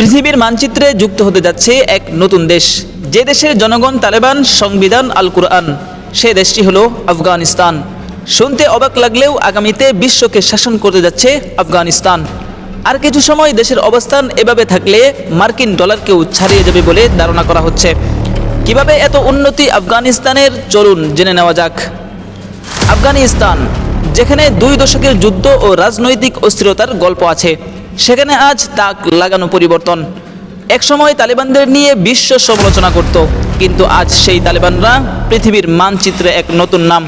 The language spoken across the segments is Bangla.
পৃথিবীর মানচিত্রে যুক্ত হতে যাচ্ছে এক নতুন দেশ। যে দেশের জনগণ তালেবান, সংবিধান আল কুরআন সে দেশটি হলো আফগানিস্তান। শুনতে অবাক লাগলেও আগামীতে বিশ্বকে শাসন করতে যাচ্ছে আফগানিস্তান। আর কিছু সময় দেশের অবস্থান এভাবে থাকলে মার্কিন ডলারকেও ছাড়িয়ে যাবে বলে ধারণা করা হচ্ছে। কীভাবে এত উন্নতি আফগানিস্তানের চলুন জেনে নেওয়া যাক। আফগানিস্তান, যেখানে দুই দশকের যুদ্ধ ও রাজনৈতিক অস্থিরতার গল্প আছে। সেখানে আজ তাক লাগানো পরিবর্তন। একসময় তালেবানদের নিয়ে বিশ্ব সমালোচনা করত, কিন্তু আজ সেই তালেবানরা পৃথিবীর মানচিত্রে এক নতুন নাম।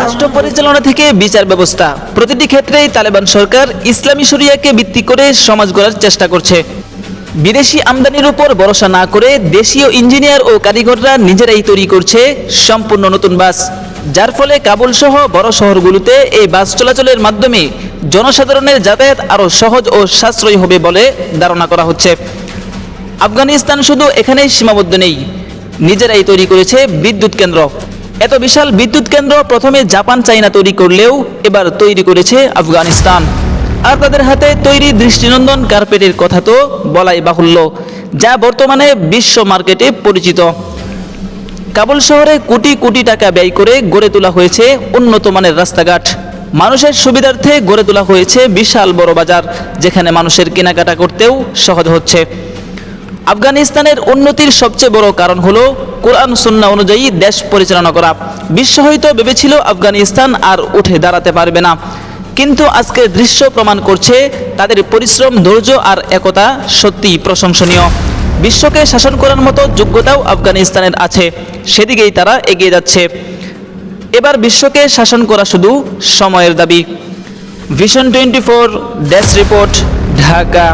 রাষ্ট্র পরিচালনা থেকে বিচার ব্যবস্থা। প্রতিটি ক্ষেত্রেই তালেবান সরকার ইসলামী শরিয়াকে ভিত্তি করে সমাজ গড়ার চেষ্টা করছে। বিদেশি আমদানির উপর ভরসা না করে দেশীয় ইঞ্জিনিয়ার ও কারিগররা নিজেরাই তৈরি করছে সম্পূর্ণ নতুন বাস। যার ফলে কাবুল সহ বড় শহরগুলোতে এই বাস চলাচলের মাধ্যমে জনসাধারণের যাতায়াত আরও সহজ ও সাশ্রয়ী হবে বলে ধারণা করা হচ্ছে। আফগানিস্তান শুধু এখানেই সীমাবদ্ধ নেই। নিজেরাই তৈরি করেছে বিদ্যুৎ কেন্দ্র। এত বিশাল বিদ্যুৎ কেন্দ্র প্রথমে জাপান চাইনা তৈরি করলেও এবার তৈরি করেছে আফগানিস্তান। আর তাদের হাতে তৈরি দৃষ্টিনন্দন কার্পেটের কথা তো বলাই বাহুল্য, যা বর্তমানে বিশ্ব মার্কেটে পরিচিত। কাবুল শহরে কোটি কোটি টাকা ব্যয় করে গড়ে তোলা হয়েছে উন্নত মানের রাস্তাঘাট। মানুষের সুবিধার্থে গড়ে তোলা হয়েছে বিশাল বড় বাজার, যেখানে মানুষের কেনাকাটা করতেও সহজ হচ্ছে। আফগানিস্তানের উন্নতির সবচেয়ে বড় কারণ হলো কোরআন সুন্না অনুযায়ী দেশ পরিচালনা করা। বিশ্ব হয়তো ভেবেছিল আফগানিস্তান আর উঠে দাঁড়াতে পারবে না। কিন্তু আজকের দৃশ্য প্রমাণ করছে তাদের পরিশ্রম, ধৈর্য আর একতা সত্যিই প্রশংসনীয়। বিশ্বকে শাসন করার মতো যোগ্যতাও আফগানিস্তানের আছে, সেদিকেই তারা এগিয়ে যাচ্ছে। এবার বিশ্বকে শাসন করা শুধু সময়ের দাবি। Vision twenty four desk report, Dhaka.